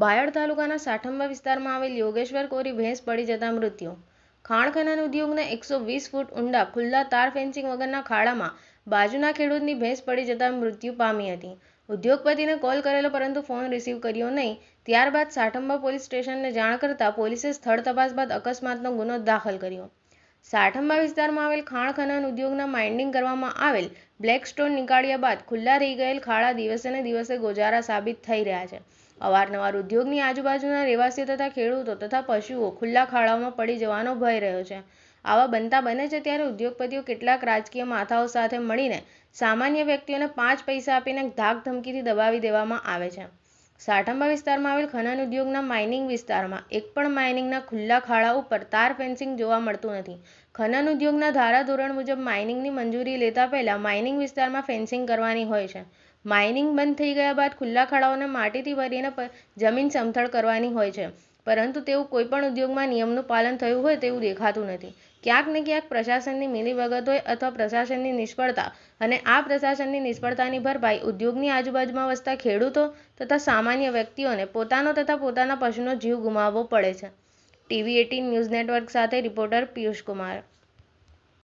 બાયડ તાલુકાના સાઠંબા વિસ્તારમાં આવેલ યોગેશ્વર કોરી ભેંસ પડી જતા મૃત્યુ. ખાણ ખનન ઉદ્યોગના એકસો વીસ ફૂટ ઊંડા ખુલ્લા તાર ફેન્સિંગ વગરના ખાડામાં બાજુના ખેડૂતની ભેંસ પડી જતા મૃત્યુ પામી હતી. ઉદ્યોગપતિને કોલ કરેલો પરંતુ ફોન રિસીવ કર્યો નહીં. ત્યારબાદ સાઠંબા પોલીસ સ્ટેશનને જાણ કરતા પોલીસે સ્થળ તપાસ બાદ અકસ્માતનો ગુનો દાખલ કર્યો. સાઠંબા વિસ્તારમાં આવેલ ખાણ ખનન ઉદ્યોગના માઇન્ડિંગ કરવામાં આવેલ બ્લેક સ્ટોન નીકાળ્યા બાદ ખુલ્લા રહી ગયેલ ખાડા દિવસે ને દિવસે ગોજારા સાબિત થઈ રહ્યા છે. અવારનવાર ઉદ્યોગની આજુબાજુના રહેવાસીઓ તથા ખેડૂતો તથા પશુઓ ખુલ્લા ખાડાઓમાં પડી જવાનો ભય રહ્યો છે. આવા બનતા બને છે ત્યારે ઉદ્યોગપતિઓ કેટલાક રાજકીય માથાઓ સાથે મળીને સામાન્ય વ્યક્તિઓને પાંચ પૈસા આપીને ધાક ધમકીથી દબાવી દેવામાં આવે છે. સાઠંબા વિસ્તારમાં આવેલ ખનન ઉદ્યોગના માઇનિંગ વિસ્તારમાં એક પણ માઇનિંગના ખુલ્લા ખાડા ઉપર તાર ફેન્સિંગ જોવા મળતું નથી. ખનન ઉદ્યોગના ધારાધોરણ મુજબ માઇનિંગની મંજૂરી લેતા પહેલા માઇનિંગ વિસ્તારમાં ફેન્સિંગ કરવાની હોય છે. માઇનિંગ બંધ થઈ ગયા બાદ ખુલ્લા ખાડાઓને માટીથી ભરીને જમીન સમથળ કરવાની હોય છે. પરંતુ તેવું કોઈપણ ઉદ્યોગમાં નિયમનું પાલન થયું હોય તેવું દેખાતું નથી. ક્યાંક ને ક્યાંક પ્રશાસનની મિલીભગત હોય અથવા પ્રશાસનની નિષ્ફળતા અને આ પ્રશાસનની નિષ્ફળતાની ભરપાઈ ઉદ્યોગની આજુબાજુમાં વસતા ખેડૂતો તથા સામાન્ય વ્યક્તિઓને પોતાનો તથા પોતાના પશુનો જીવ ગુમાવવો પડે છે. ટીવી એટીન ન્યૂઝ નેટવર્ક સાથે રિપોર્ટર પિયુષ કુમાર.